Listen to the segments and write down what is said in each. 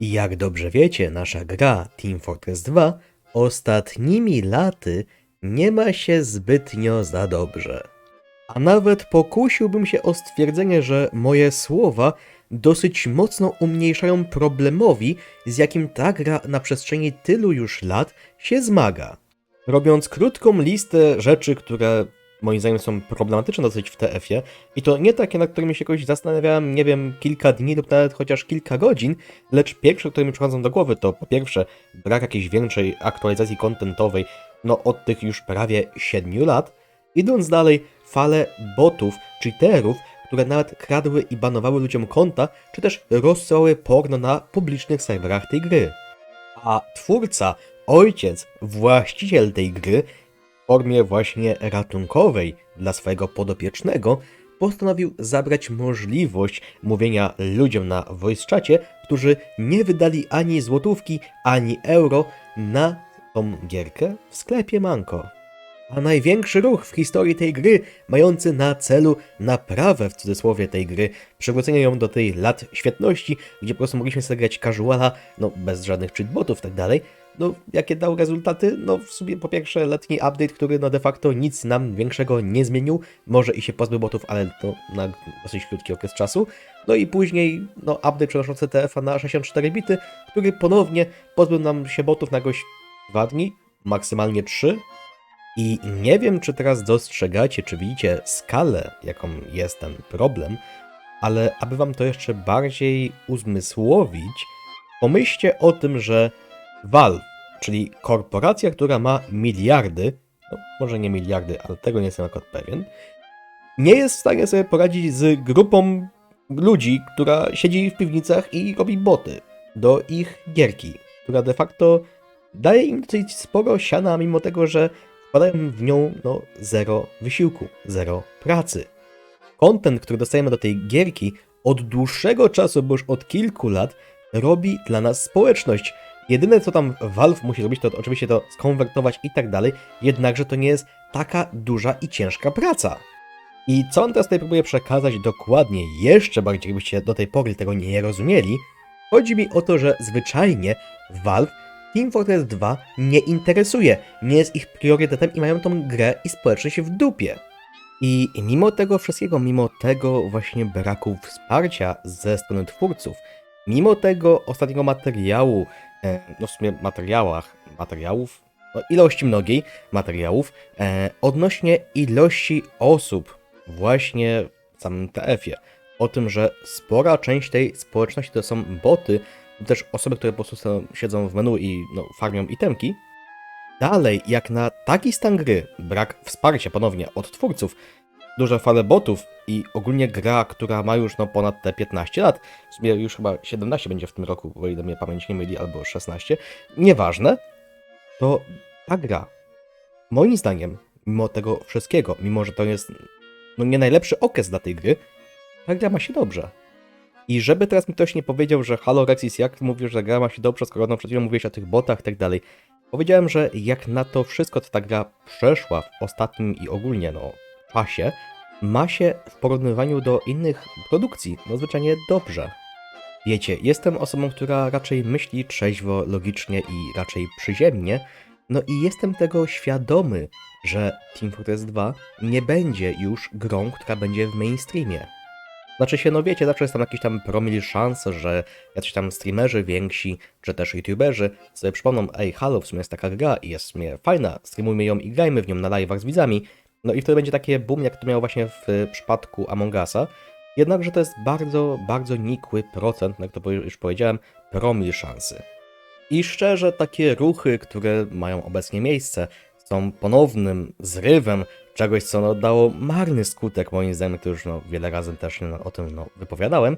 Jak dobrze wiecie, nasza gra Team Fortress 2 ostatnimi laty nie ma się zbytnio za dobrze. A nawet pokusiłbym się o stwierdzenie, że moje słowa dosyć mocno umniejszają problemowi, z jakim ta gra na przestrzeni tylu już lat się zmaga. Robiąc krótką listę rzeczy, które moim zdaniem są problematyczne dosyć w TF-ie, i to nie takie, nad którymi się jakoś zastanawiałem, nie wiem, kilka dni lub nawet chociaż kilka godzin, lecz pierwsze, które mi przychodzą do głowy, to po pierwsze brak jakiejś większej aktualizacji kontentowej, no od tych już prawie 7 lat, idąc dalej, fale botów, cheaterów, które nawet kradły i banowały ludziom konta, czy też rozsyłały porno na publicznych serwerach tej gry. A twórca, ojciec, właściciel tej gry formie właśnie ratunkowej dla swojego podopiecznego postanowił zabrać możliwość mówienia ludziom na voice którzy nie wydali ani złotówki, ani euro na tą gierkę w sklepie Manko. A największy ruch w historii tej gry, mający na celu naprawę w cudzysłowie tej gry, przywrócenie ją do tej lat świetności, gdzie po prostu mogliśmy sobie grać casuala, no bez żadnych cheatbotów i tak dalej. No, jakie dał rezultaty? No, w sumie po pierwsze letni update, który no de facto nic nam większego nie zmienił, może i się pozbył botów, ale to na dosyć krótki okres czasu. No i później, no, update przenoszący TF-a na 64 bity, który ponownie pozbył nam się botów na jakoś dwa dni, maksymalnie trzy, i nie wiem, czy teraz dostrzegacie, czy widzicie skalę, jaką jest ten problem, ale aby wam to jeszcze bardziej uzmysłowić, pomyślcie o tym, że Valve, czyli korporacja, która ma miliardy, no może nie miliardy, ale tego nie jestem akurat pewien, nie jest w stanie sobie poradzić z grupą ludzi, która siedzi w piwnicach i robi boty do ich gierki, która de facto daje im dosyć sporo siana, mimo tego, że wkładają w nią no, zero wysiłku, zero pracy. Content, który dostajemy do tej gierki od dłuższego czasu, bo już od kilku lat, robi dla nas społeczność. Jedyne co tam Valve musi zrobić, to oczywiście to skonwertować i tak dalej, jednakże to nie jest taka duża i ciężka praca. I co on teraz tutaj próbuje przekazać dokładnie, jeszcze bardziej, gdybyście do tej pory tego nie rozumieli, chodzi mi o to, że zwyczajnie Valve Team Fortress 2 nie interesuje, nie jest ich priorytetem i mają tą grę i społeczność w dupie. I mimo tego wszystkiego, mimo tego właśnie braku wsparcia ze strony twórców, mimo tego ostatniego materiału, e, no w sumie materiałach, materiałów, no ilości mnogiej materiałów, e, odnośnie ilości osób właśnie w samym TF-ie, o tym, że spora część tej społeczności to są boty, też osoby, które po prostu siedzą w menu i no, farmią itemki. Dalej, jak na taki stan gry, brak wsparcia ponownie od twórców, duże fale botów i ogólnie gra, która ma już no, ponad te 15 lat, w sumie już chyba 17 będzie w tym roku, o ile mnie pamięć nie myli, albo 16, nieważne, to ta gra, moim zdaniem, mimo tego wszystkiego, mimo że to jest no, nie najlepszy okres dla tej gry, ta gra ma się dobrze. I żeby teraz mi ktoś nie powiedział, że Halo Rexis, jak mówisz, że gra ma się dobrze, skoro no przed chwilą mówiłeś o tych botach i tak dalej. Powiedziałem, że jak na to wszystko, co ta gra przeszła w ostatnim i ogólnie no czasie, ma się w porównywaniu do innych produkcji no zwyczajnie dobrze. Wiecie, jestem osobą, która raczej myśli trzeźwo, logicznie i raczej przyziemnie, no i jestem tego świadomy, że Team Fortress 2 nie będzie już grą, która będzie w mainstreamie. Znaczy się, no wiecie, zawsze jest tam jakiś tam promil szans, że jacyś tam streamerzy więksi, czy też youtuberzy sobie przypomną, ej, halo, w sumie jest taka gra i jest w sumie fajna, streamujmy ją i grajmy w nią na live'ach z widzami. No i wtedy będzie takie boom, jak to miało właśnie w przypadku Among Usa. Jednakże to jest bardzo, bardzo nikły procent, jak to już powiedziałem, promil szansy. I szczerze, takie ruchy, które mają obecnie miejsce, są ponownym zrywem czegoś, co no, dało marny skutek, moim zdaniem, to już no, wiele razy też no, o tym no, wypowiadałem.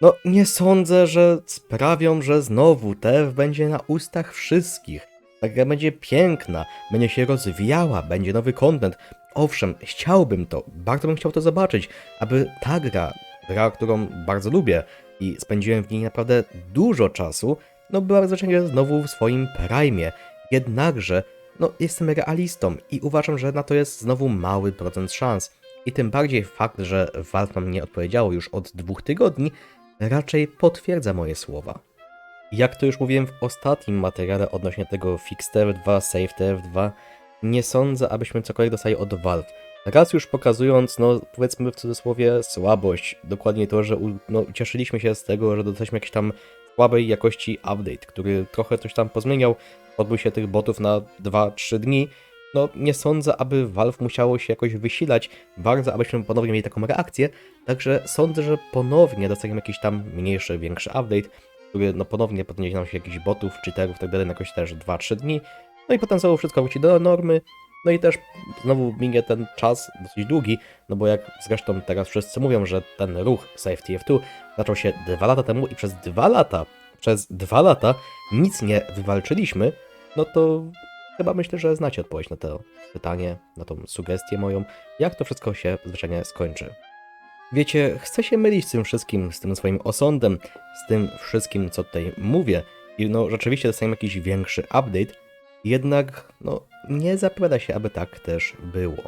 No, nie sądzę, że sprawią, że znowu TF będzie na ustach wszystkich. Ta gra będzie piękna, będzie się rozwijała, będzie nowy content. Owszem, chciałbym to, bardzo bym chciał to zobaczyć, aby ta gra, gra, którą bardzo lubię i spędziłem w niej naprawdę dużo czasu, no była zwyczajnie znowu w swoim prime. Jednakże no, jestem realistą i uważam, że na to jest znowu mały procent szans. I tym bardziej fakt, że Valve nam nie odpowiedziało już od dwóch tygodni, raczej potwierdza moje słowa. Jak to już mówiłem w ostatnim materiale odnośnie tego FixTF2, SafeTF2, nie sądzę, abyśmy cokolwiek dostali od Valve. Raz już pokazując, no powiedzmy w cudzysłowie, słabość, dokładnie to, że no, cieszyliśmy się z tego, że dostaliśmy jakiś tam słabej jakości update, który trochę coś tam pozmieniał, odbył się tych botów na 2-3 dni. No nie sądzę, aby Valve musiało się jakoś wysilać. Bardzo, abyśmy ponownie mieli taką reakcję, także sądzę, że ponownie dostaniemy jakiś tam mniejszy, większy update, który no ponownie podniesie nam się jakichś botów, cheaterów i tak na jakoś też 2-3 dni, no i potem znowu wszystko wróci do normy, no i też znowu minie ten czas dosyć długi, no bo jak zresztą teraz wszyscy mówią, że ten ruch Safety F2 zaczął się dwa lata temu i przez dwa lata, przez dwa lata nic nie wywalczyliśmy, no to chyba myślę, że znacie odpowiedź na to pytanie, na tą sugestię moją, jak to wszystko się zwyczajnie skończy. Wiecie, chcę się mylić z tym wszystkim, z tym swoim osądem, z tym wszystkim, co tutaj mówię i no rzeczywiście dostajemy jakiś większy update, jednak no nie zapowiada się, aby tak też było.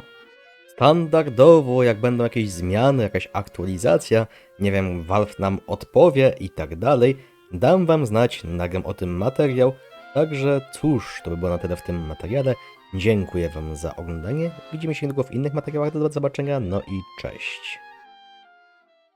Standardowo, jak będą jakieś zmiany, jakaś aktualizacja, nie wiem, Valve nam odpowie i tak dalej, dam wam znać, nagram o tym materiał, także cóż, to by było na tyle w tym materiale. Dziękuję wam za oglądanie, widzimy się niedługo w innych materiałach, do zobaczenia, no i cześć.